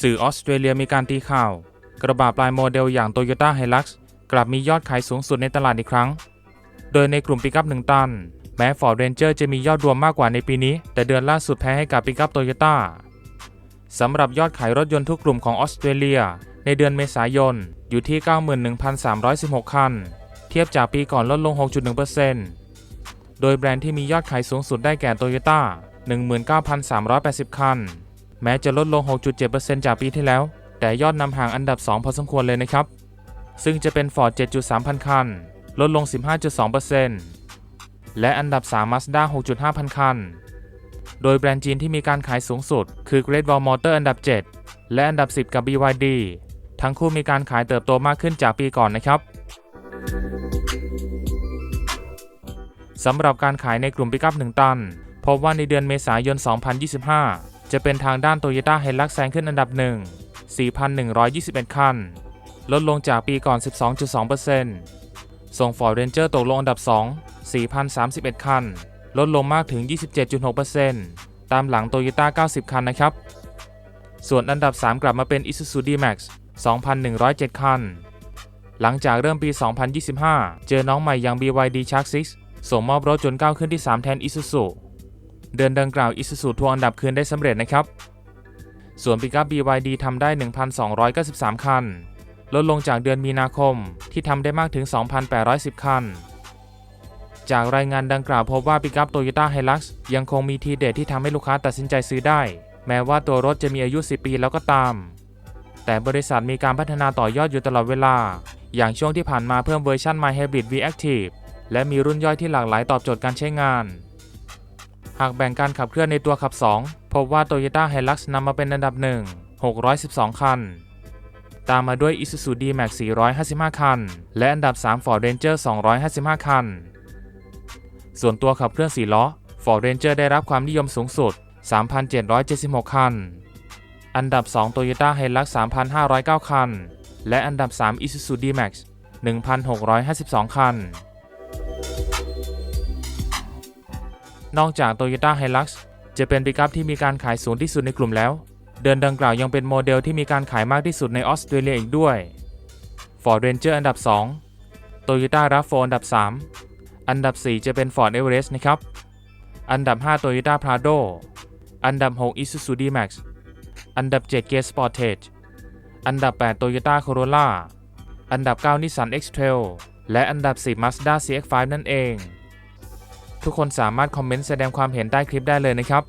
สื่อออสเตรเลียมีการตีข่าว กระบะปลายโมเดลอย่าง Toyota Hilux กลับมียอดขายสูงสุดในตลาดอีกครั้ง โดยในกลุ่มปิกัพ1ตัน แม้ Ford Ranger จะมียอดรวมมากกว่าในปีนี้ แต่เดือนล่าสุดแพ้ให้กับปิกัพ Toyota สำหรับยอดขายรถยนต์ทุกกลุ่มของออสเตรเลีย ในเดือนเมษายนอยู่ที่ 91,316 คัน เทียบจากปีก่อนลดลง 6.1%โดยแบรนด์ที่มียอดขายสูงสุดได้แก่ Toyota 19,380 คัน แม้จะลดลง 6.7%จากปีที่แล้ว แต่ยอดนำห่างอันดับ 2 พอสมควรเลยนะครับ ซึ่งจะเป็น Ford 7.3 พันคัน ลดลง 15.2%และอันดับ 3 Mazda 6.5 พันคัน โดยแบรนด์จีนที่มีการขายสูงสุด คือ Great Wall Motor อันดับ 7 และอันดับ 10 กับ BYD ทั้งคู่มีการขายเติบโตมากขึ้นจากปีก่อนนะครับสำหรับการขายในกลุ่มปิกัพ1ตัน พบว่าในเดือนเมษายน 2025 จะเป็นทางด้าน Toyota Hilux แซงขึ้นอันดับ 1 4,121 คัน ลดลงจากปีก่อน 12.2%ส่ง Ford Ranger ตกลงอันดับ 2 4,031 คัน ลดลงมากถึง 27.6%ตามหลัง Toyota 90 คันนะครับ ส่วนอันดับ 3 กลับมาเป็น Isuzu D-Max 2,107 คัน หลังจากเริ่มปี 2025 เจอน้องใหม่อย่าง BYD Shark 6 ส่งมอบรถจนก้าวขึ้นที่ 3 แทน Isuzu เดือนดังกล่าว Isuzu ทวงอันดับคืนได้สำเร็จนะครับ ส่วนปิกัพ BYD ทำได้ 1,293 คัน ลดลงจากเดือนมีนาคมที่ทำได้มากถึง 2,810 คัน จากรายงานดังกล่าวพบว่าปิกัพ Toyota Hilux ยังคงมีทีเด็ดที่ทำให้ลูกค้าตัดสินใจซื้อได้ แม้ว่าตัวรถจะมีอายุ 10 ปีแล้วก็ตาม แต่บริษัทมีการพัฒนาต่อยอดอยู่ตลอดเวลา อย่างช่วงที่ผ่านมาเพิ่มเวอร์ชัน My Hybrid V Active และมีรุ่นย่อยที่หลากหลายตอบโจทย์การใช้งาน หากแบ่งการขับเคลื่อนในตัวขับ 2 พบว่า Toyota Hilux นำมาเป็นอันดับ 1 612 คัน ตามมาด้วย Isuzu D-Max 455 คัน และอันดับ 3 Ford Ranger 255 คัน ส่วนตัวขับเคลื่อน4ล้อ Ford Ranger ได้รับความนิยมสูงสุด 3,776 คัน อันดับ 2 Toyota Hilux 3,509 คัน และอันดับ 3 Isuzu D-Max 1,652 คัน นอกจาก Toyota Hilux จะเป็นปิกัพที่มีการขายสูงที่สุดในกลุ่มแล้ว เดือนดังกล่าวยังเป็นโมเดลที่มีการขายมากที่สุดในออสเตรเลียอีกด้วย Ford Ranger อันดับ 2 Toyota RAV4 อันดับ 3 อันดับ 4 จะเป็น Ford Everest นะครับ อันดับ 5 Toyota Prado อันดับ 6 Isuzu D-Max อันดับ7 Kia Sportage อันดับ 8 Toyota Corolla อันดับ 9 Nissan X-Trail และอันดับ 10 Mazda CX-5 นั่นเอง ทุกคนสามารถคอมเมนต์แสดงความเห็นใต้คลิปได้เลยนะครับ